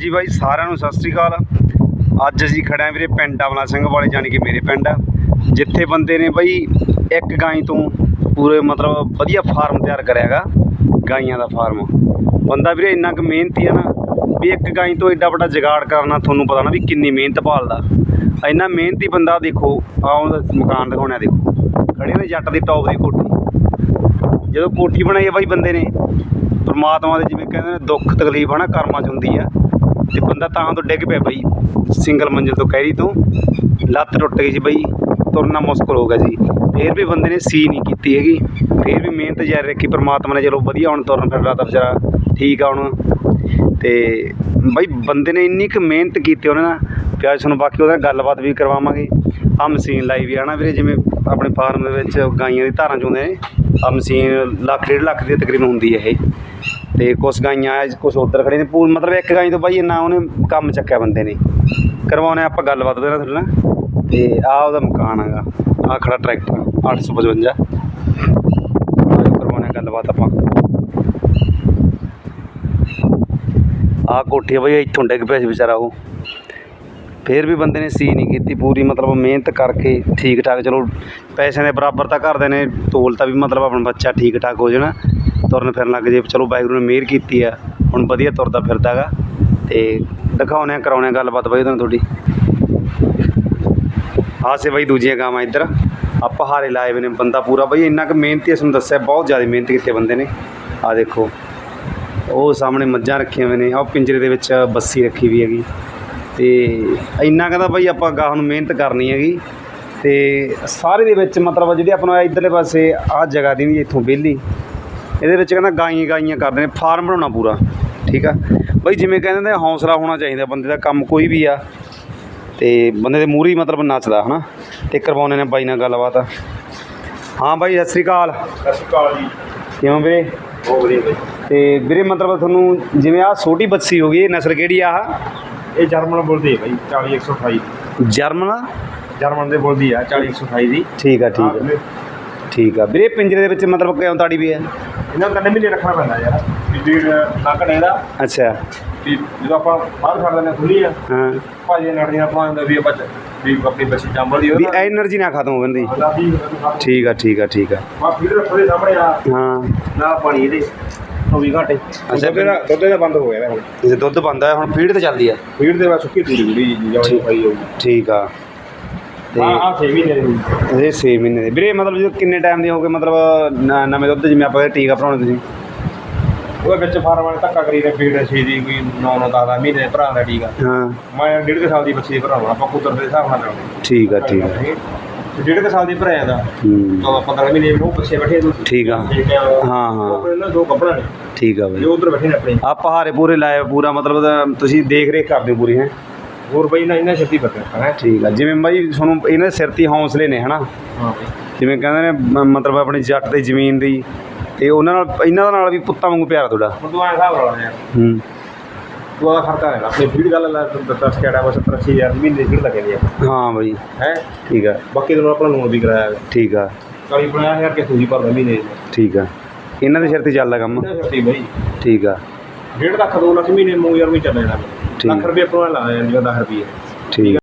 ਜੀ ਬਾਈ, ਸਾਰਿਆਂ ਨੂੰ ਸਤਿ ਸ੍ਰੀ ਅਕਾਲ। ਅੱਜ ਅਸੀਂ ਖੜੇ ਆਂ ਵੀਰੇ ਪਿੰਡ ਆਵਲਾ ਸਿੰਘ ਵਾਲੇ ਜਾਣੀ ਕਿ ਮੇਰੇ ਪਿੰਡ। ਜਿੱਥੇ ਬੰਦੇ ਨੇ ਬਾਈ, ਇੱਕ ਗਾਈ ਤੋਂ ਪੂਰੇ ਮਤਲਬ ਵਧੀਆ ਫਾਰਮ ਤਿਆਰ ਕਰਿਆਗਾ ਗਾਈਆਂ ਦਾ ਫਾਰਮ। ਬੰਦਾ ਵੀਰੇ, ਇੰਨਾ ਕੁ ਮਿਹਨਤੀ ਆ ਨਾ, ਵੀ ਇੱਕ ਗਾਈ ਤੋਂ ਐਡਾ ਵੱਡਾ ਜਗਾੜ ਕਰਨਾ ਤੁਹਾਨੂੰ ਪਤਾ ਨਾ ਵੀ ਕਿੰਨੀ ਮਿਹਨਤ ਭਾਲਦਾ। ਇੰਨਾ ਮਿਹਨਤੀ ਬੰਦਾ ਦੇਖੋ, ਆਹ ਮਕਾਨ ਦਿਖਾਉਣਾ ਦੇਖੋ। ਖੜੇ ਨੇ ਜੱਟ ਦੀ ਟੌਪ ਦੀ ਕੋਠੀ। ਜਦੋਂ ਕੋਠੀ ਬਣਾਈ ਹੈ ਬਾਈ ਬੰਦੇ ਨੇ ਪਰਮਾਤਮਾ ਦੇ ਜਿਵੇਂ ਕਹਿੰਦੇ ਨੇ ਦੁੱਖ ਤਕਲੀਫ ਹਨਾ ਕਰਮਾਂ 'ਚ ਹੁੰਦੀ ਆ। ਤੇ ਬੰਦਾ ਤਾਂ ਤੋਂ ਡਿੱਗ ਪਿਆ ਬਈ, ਸਿੰਗਲ ਮੰਜ਼ਿਲ ਤੋਂ ਕਹਿਰੀ ਤੋਂ, ਲੱਤ ਟੁੱਟ ਗਈ ਜੀ ਬਈ, ਤੁਰਨਾ ਮੁਸ਼ਕਲ ਹੋ ਗਿਆ ਜੀ ਫੇਰ ਵੀ ਬੰਦੇ ਨੇ ਸੀ ਨਹੀਂ ਕੀਤੀ ਹੈਗੀ। ਫੇਰ ਵੀ ਮਿਹਨਤ ਜਾਰੀ ਰੱਖੀ ਪਰਮਾਤਮਾ ਨੇ, ਚਲੋ ਵਧੀਆ ਹੁਣ ਤੁਰਨ ਫਿਰਨ ਤਾਂ ਵਿਚਾਰਾ ਠੀਕ ਆ ਹੁਣ। ਤੇ ਬਈ ਬੰਦੇ ਨੇ ਇੰਨੀ ਕੁ ਮਿਹਨਤ ਕੀਤੀ ਉਹਨਾਂ ਨਾਲ ਪਿਆਜ ਤੁਹਾਨੂੰ ਬਾਕੀ ਉਹਦੇ ਨਾਲ ਗੱਲਬਾਤ ਵੀ ਕਰਵਾਵਾਂਗੇ। ਆ ਮਸ਼ੀਨ ਲਾਈ ਵੀ ਆ ਨਾ ਵੀਰੇ, ਜਿਵੇਂ ਆਪਣੇ ਫਾਰਮ ਦੇ ਵਿੱਚ ਗਾਈਆਂ ਦੀ ਧਾਰਾਂ ਚੋਂਦੇ ਨੇ। ਆ ਮਸ਼ੀਨ ਲੱਖ, ਡੇਢ ਲੱਖ ਦੀ ਤਕਰੀਬਨ ਹੁੰਦੀ ਹੈ ਇਹ। ਤੇ ਕੁਛ ਗਾਈਆਂ, ਕੁਛ ਉੱਧਰ ਖੜੇ ਨੇ। ਪੂਰ ਮਤਲਬ ਇੱਕ ਗਾਈ ਤੋਂ ਬਾਈ ਇੰਨਾ ਉਹਨੇ ਕੰਮ ਚੱਕਿਆ ਬੰਦੇ ਨੇ। ਕਰਵਾਉਣੇ ਆਪਾਂ ਗੱਲਬਾਤ ਉਹਦੇ ਨਾਲ ਤੁਹਾਡੇ ਨਾਲ ਤੇ ਆ ਉਹਦਾ ਮਕਾਨ ਹੈਗਾ। ਆ ਖੜਾ ਟਰੈਕਟਰ 855 ਆਜੋ ਕਰਵਾਉਣੇ ਗੱਲਬਾਤ ਆਪਾਂ। ਆ ਕੋਠੀ ਬਈ, ਇੱਥੋਂ ਡਿੱਗ ਪਿਆ ਸੀ ਵਿਚਾਰਾ ਉਹ। ਫਿਰ ਵੀ ਬੰਦੇ ਨੇ ਸੀ ਨਹੀਂ ਕੀਤੀ ਪੂਰੀ ਮਤਲਬ ਮਿਹਨਤ ਕਰਕੇ ਠੀਕ ਠਾਕ ਚਲੋ ਪੈਸਿਆਂ ਦੇ ਬਰਾਬਰ ਤਾਂ ਕਰਦੇ ਨੇ ਤੋਲਤਾ ਵੀ ਮਤਲਬ ਆਪਣਾ ਬੱਚਾ ਠੀਕ ਠਾਕ ਹੋ ਜਾਣਾ ਤੁਰਨ ਫਿਰਨ ਲੱਗ ਜੇ ਚਲੋ ਵਾਹਿਗੁਰੂ ਨੇ ਮਿਹਰ ਕੀਤੀ ਆ ਹੁਣ ਵਧੀਆ ਤੁਰਦਾ ਫਿਰਦਾ ਗਾ ਤੇ ਦਿਖਾਉਣੇ ਆ ਕਰਾਉਣੇ ਗੱਲਬਾਤ ਬਾਈ ਤੁਹਾਨੂੰ ਤੁਹਾਡੀ। ਆਹ ਬਾਈ ਦੂਜੀਆਂ ਗਾਵਾਂ ਇੱਧਰ ਆ ਪਹਾੜੇ ਲਾਏ ਹੋਏ ਨੇ ਬੰਦਾ ਪੂਰਾ ਬਈ ਇੰਨਾ ਕੁ ਮਿਹਨਤੀ ਆ, ਤੁਹਾਨੂੰ ਦੱਸਿਆ ਬਹੁਤ ਜ਼ਿਆਦਾ ਮਿਹਨਤ ਕੀਤੀ ਬੰਦੇ ਨੇ। ਆ ਦੇਖੋ ਉਹ ਸਾਹਮਣੇ ਮੱਝਾਂ ਰੱਖੀਆਂ ਹੋਏ ਨੇ ਆਹ ਪਿੰਜਰੇ ਦੇ ਵਿੱਚ ਬੱਸੀ ਰੱਖੀ ਵੀ ਹੈਗੀ। ਤੇ ਇੰਨਾ ਕਹਿੰਦਾ ਬਈ ਆਪਾਂ ਗਾਹ ਨੂੰ ਮਿਹਨਤ ਕਰਨੀ ਹੈਗੀ ਤੇ ਸਾਰੇ ਦੇ ਵਿੱਚ ਮਤਲਬ ਜਿਹੜੀ ਆਪਣਾ ਇਧਰਲੇ ਪਾਸੇ ਆਹ ਜਗ੍ਹਾ ਦੀ ਨਹੀਂ ਇੱਥੋਂ ਵਿਹਲੀ ਇਹਦੇ ਵਿੱਚ ਕਹਿੰਦਾ ਗਾਈਆਂ ਗਾਈਆਂ ਕਰਦੇ ਨੇ ਫਾਰਮ ਬਣਾਉਣਾ ਪੂਰਾ ਠੀਕ ਆ? ਬਈ ਜਿਵੇਂ ਕਹਿੰਦੇ ਨੇ ਹੌਸਲਾ ਹੋਣਾ ਚਾਹੀਦਾ ਬੰਦੇ ਦਾ ਕੰਮ ਕੋਈ ਵੀ ਆ ਤੇ ਬੰਦੇ ਦੇ ਮੂਹਰੇ ਹੀ ਮਤਲਬ ਨੱਚਦਾ ਹਨਾ? ਤੇ ਕਰਵਾਉਣੇ ਨੇ ਬਾਈ ਨਾਲ ਗੱਲਬਾਤ। ਹਾਂ ਬਾਈ ਸਤਿ ਸ੍ਰੀ ਅਕਾਲ। ਸਤਿ ਸ਼੍ਰੀ ਅਕਾਲ ਜੀ। ਕਿਵੇਂ ਵੀਰੇ? ਬਹੁਤ ਵਧੀਆ ਬਾਈ। ਤੇ ਵੀਰੇ ਮਤਲਬ ਤੁਹਾਨੂੰ ਜਿਵੇਂ ਆਹ ਛੋਟੀ ਬੱਚੀ ਹੋ ਗਈ ਇਹ ਨਸਲ ਕਿਹੜੀ ਆ ਇਹ ਜਰਮਨ ਬੁੱਲ ਦੀ ਹੈ ਬਾਈ 40128 ਜਰਮਨ? ਜਰਮਨ ਦੇ ਬੁੱਲ ਦੀ ਆ 40128 ਦੀ। ਠੀਕ ਆ ਠੀਕ ਆ। ਠੀਕ ਆ। ਵੀਰੇ ਪਿੰਜਰੇ ਦੇ ਵਿੱਚ ਮਤਲਬ ਕਿਉਂ ਤਾੜੀ ਵੀ ਹੈ? ਇਹਨਾਂ ਨੂੰ ਕੰਨੇ ਮਹੀਨੇ ਰੱਖਣਾ ਪੈਂਦਾ ਯਾਰ ਵੀ ਵੀਰ ਨਾ ਘਟੇ ਦਾ। ਅੱਛਾ। ਵੀ ਜਦੋਂ ਆਪਾਂ ਬਾਹਰ ਛੱਡ ਦਿੰਦੇ ਖੁੱਲੀ ਆ। ਹਾਂ। ਭਾਜੀ ਐਨਰਜੀ ਆਪਾਂ ਹੁੰਦਾ ਵੀ ਬੱਚ ਵੀ ਆਪਣੀ ਬੱਚੀ ਜੰਮਲ ਦੀ ਉਹ ਵੀ ਐਨਰਜੀ ਨਾ ਖਤਮ ਹੋਣ ਦੀ ਠੀਕ ਆ ਠੀਕ ਆ ਠੀਕ ਆ। ਬਾ ਫਿਰ ਰੱਖੋ ਦੇ ਸਾਹਮਣੇ ਆ। ਹਾਂ। ਨਾ ਪਾਣੀ ਇਹਦੇ। 24 ਘੰਟੇ। ਅੱਛਾ, ਦੁੱਧ ਦਾ ਦੁੱਧ ਦਾ ਬੰਦ ਹੋ ਗਿਆ ਹੁਣ ਜੇ ਦੁੱਧ ਬੰਦਾ ਹੈ ਹੁਣ ਫੀਡ ਤੇ ਚੱਲਦੀ ਆ। ਫੀਡ ਦੇ ਬਾਅਦ ਸੁੱਕੀ ਤੂੜੀ ਗੁੜੀ ਜਿਵੇਂ ਪਾਈ ਹੋਊਗੀ ਠੀਕ। ਆ। ਤੇ ਆ ਆ 6 ਮਹੀਨੇ ਦੀ। ਇਹ 6 ਮਹੀਨੇ ਦੇ। ਵੀਰੇ ਮਤਲਬ ਜਦੋਂ ਕਿੰਨੇ ਟਾਈਮ ਦੇ ਹੋ ਗਏ ਮਤਲਬ ਨ- ਨਵੇਂ ਦੁੱਧ ਜਿਵੇਂ ਆਪਾਂ ਇਹ ਟੀਕਾ ਭਰਾਉਣੇ ਤੁਸੀਂ? ਉਹਦੇ ਵਿੱਚ ਫਾਰਮ ਵਾਲੇ ਧੱਕਾ ਕਰੀ ਨੇ ਫੀਡ ਛੇ ਦੀ ਕੋਈ 9 9 10 10 ਮਹੀਨੇ ਭਰਾ ਦਾ ਟੀਕਾ। ਹਾਂ। ਮੈਂ ਡੇਢ ਕੁ ਸਾਲ ਦੀ ਬੱਚੀ ਦੇ ਭਰਾਵਾਂ ਆਪਾਂ ਕੁਦਰ ਦੇ ਹਿਸਾਬ ਨਾਲ ਲਾਉਂਦੇ ਠੀਕ ਆ ਠੀਕ ਆ। ਡੇਢ ਕੁ ਸਾਲ ਦੀ ਭਰਾਇਆ ਦਾ। ਹੂੰ। 14 15 ਮਹੀਨੇ ਨੂੰ ਬੱਚੇ ਬੈਠੇ ਦੋ ਠੀਕ ਆ। ਹਾਂ ਹਾਂ। ਉਹ ਦੋ ਕੱਪੜਾ ਨੇ। ਠੀਕ ਆ ਬਈ। ਜੋ ਉਧਰ ਬੈਠੇ ਨੇ ਆਪਣੇ। ਆ ਪਹਾੜੇ ਪੂਰੇ ਲਾਏ ਪੂਰਾ ਮਤਲਬ ਤਾਂ ਤੁਸੀਂ ਦੇਖ ਰੇਖ ਕਰਦੇ ਹੋ ਪੂਰੀ ਹੈ? ਹੋਰ ਬਈ ਨਾ ਇਹਨਾਂ ਛੱਤੀ ਬੱਕਰ ਹੈ? ਠੀਕ ਆ। ਜਿਵੇਂ ਬਾਈ ਤੁਹਾਨੂੰ ਇਹਨਾਂ ਦੇ ਸਿਰ ਤੇ ਹੀ ਹੌਸਲੇ ਨੇ ਹਨਾ? ਹਾਂ ਬਈ। ਜਿਵੇਂ ਕਹਿੰਦੇ ਨੇ ਮ- ਮਤਲਬ ਆਪਣੀ ਜੱਟ ਦੀ ਜ਼ਮੀਨ ਦੀ ਤੇ ਉਹਨਾਂ ਨਾਲ ਇਹਨਾਂ ਦਾ ਨਾਲ ਵੀ ਪੁੱਤਾਂ ਵਾਂਗੂ ਪਿਆਰ ਤੁਹਾਡਾ? ਹੁਣ ਤੂੰ ਐਂ ਹਿਸਾਬ ਲਾ ਲੈ ਯਾਰ ਹੂੰ। ਆਦਾ ਖਰਚਾ ਹੈ ਆਪਣੀ ਫੀਡ ਗੱਲ ਲਾ ਦੱਸ ਕਿਹੜਾ ਬਸ 80000 ਮਹੀਨੇ ਫੀਡ ਲੱਗੇ ਨੇ ਹਾਂ ਬਾਈ। ਹੈ? ਠੀਕ ਆ। ਬਾਕੀ ਤੈਨੂੰ ਆਪਣਾ ਲੋਨ ਵੀ ਕਰਾਇਆ ਠੀਕ ਆ। 40 50000 ਕੇ ਤੁਸੀਂ ਭਰਦਾ ਮਹੀਨੇ ਦੇ ਠੀਕ ਆ। ਇਹਨਾਂ ਦੇ ਸਿਰ ਤੇ ਚੱਲਦਾ ਕੰਮ? ਛੱਤੀ ਬਈ। ਠੀਕ ਆ। ਡੇਢ ਲੱਖ 2 ਲੱਖ ਮਹੀਨੇ ਨੂੰ ਯਾਰ ਵੀ ਚੱਲ ਜਾਣਾ। ਠੀਕ। ਲੱਖ ਰੁਪਏ ਆਪਣਾ ਲਾ ਜਾਂਦੀ 10 ਰੁਪਏ। ਠੀਕ ਆ।